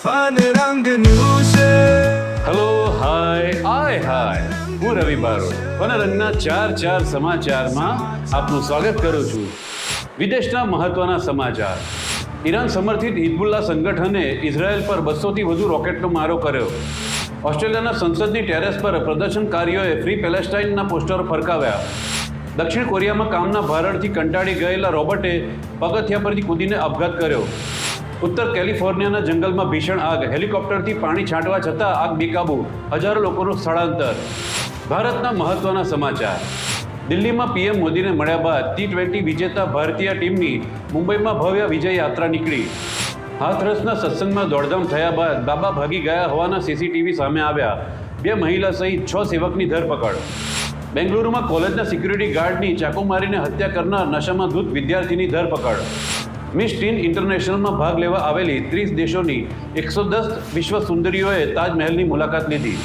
Fun રંગનું છે hello hi આય હાય હું રવિ બારોટ. વનરંગના ચાર ચાર સમાચારમાં આપનું સ્વાગત કરું છું. વિદેશના મહત્વના સમાચાર. ઈરાન સમર્થિત હિઝબુલ્લા સંગઠને ઇઝરાયલ પર બસોથી વધુ રોકેટનો મારો કર્યો. ઓસ્ટ્રેલિયાના સંસદની ટેરેસ પર પ્રદર્શનકારીઓએ ફ્રી પેલેસ્ટાઇનના પોસ્ટરો ફરકાવ્યા. દક્ષિણ કોરિયામાં કામના ભારણથી કંટાળી ગયેલા રોબર્ટે પગથિયા પરથી કૂદીને આપઘાત કર્યો. ઉત્તર કેલિફોર્નિયાના જંગલમાં ભીષણ આગ. હેલિકોપ્ટરથી પાણી છાંટવા છતાં આગ બેકાબુ. હજારો લોકોનું સ્થળાંતર. ભારતના મહત્વના સમાચાર. દિલ્હીમાં પીએમ મોદીને મળ્યા બાદ ટી ટ્વેન્ટી વિજેતા ભારતીય ટીમની મુંબઈમાં ભવ્ય વિજય યાત્રા નીકળી. હાથરસના સત્સંગમાં દોડધામ થયા બાદ બાબા ભાગી ગયા હોવાના સીસીટીવી સામે આવ્યા. બે મહિલા સહિત છ સેવકની ધરપકડ. બેંગલુરુમાં કોલેજના સિક્યુરિટી ગાર્ડની ચાકુ મારીને હત્યા કરનાર નશામાં ધૂત વિદ્યાર્થીની ધરપકડ. મિસ ટીન ઇન્ટરનેશનલમાં ભાગ લેવા આવેલી ત્રીસ દેશોની એકસો દસ વિશ્વ સુંદરીઓએ તાજમહેલની મુલાકાત લીધી.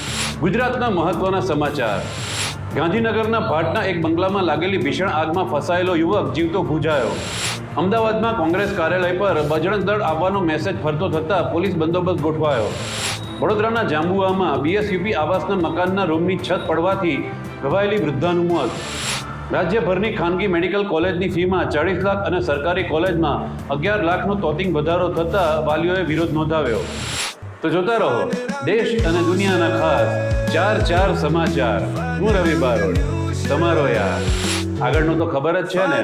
ગુજરાતના મહત્વના સમાચાર. ગાંધીનગરના ભાટના એક બંગલામાં લાગેલી ભીષણ આગમાં ફસાયેલો યુવક જીવતો ભૂજાયો. અમદાવાદમાં કોંગ્રેસ કાર્યાલય પર બજરંગ દળ આવવાનો મેસેજ ફરતો થતાં પોલીસ બંદોબસ્ત ગોઠવાયો. વડોદરાના જાંબુઆમાં બીએસયુપી આવાસના મકાનના રૂમની છત પડવાથી ઘવાયેલી વૃદ્ધાનું મોત. રાજ્યભરની ખાનગી મેડિકલ કોલેજની ફીમાં ચાળીસ લાખ અને સરકારી કોલેજમાં અગિયાર લાખનો તોતિંગ વધારો થતાં વાલીઓએ વિરોધ નોંધાવ્યો. તો જોતા રહો દેશ અને દુનિયાના ખાસ ચાર ચાર સમાચાર. હું રવિ બારોટ તમારો યાર. આગળનું તો ખબર જ છે ને.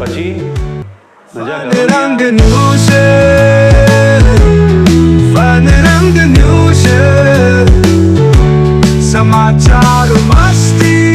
પછી મજા રંગનું છે. চার মাস্তি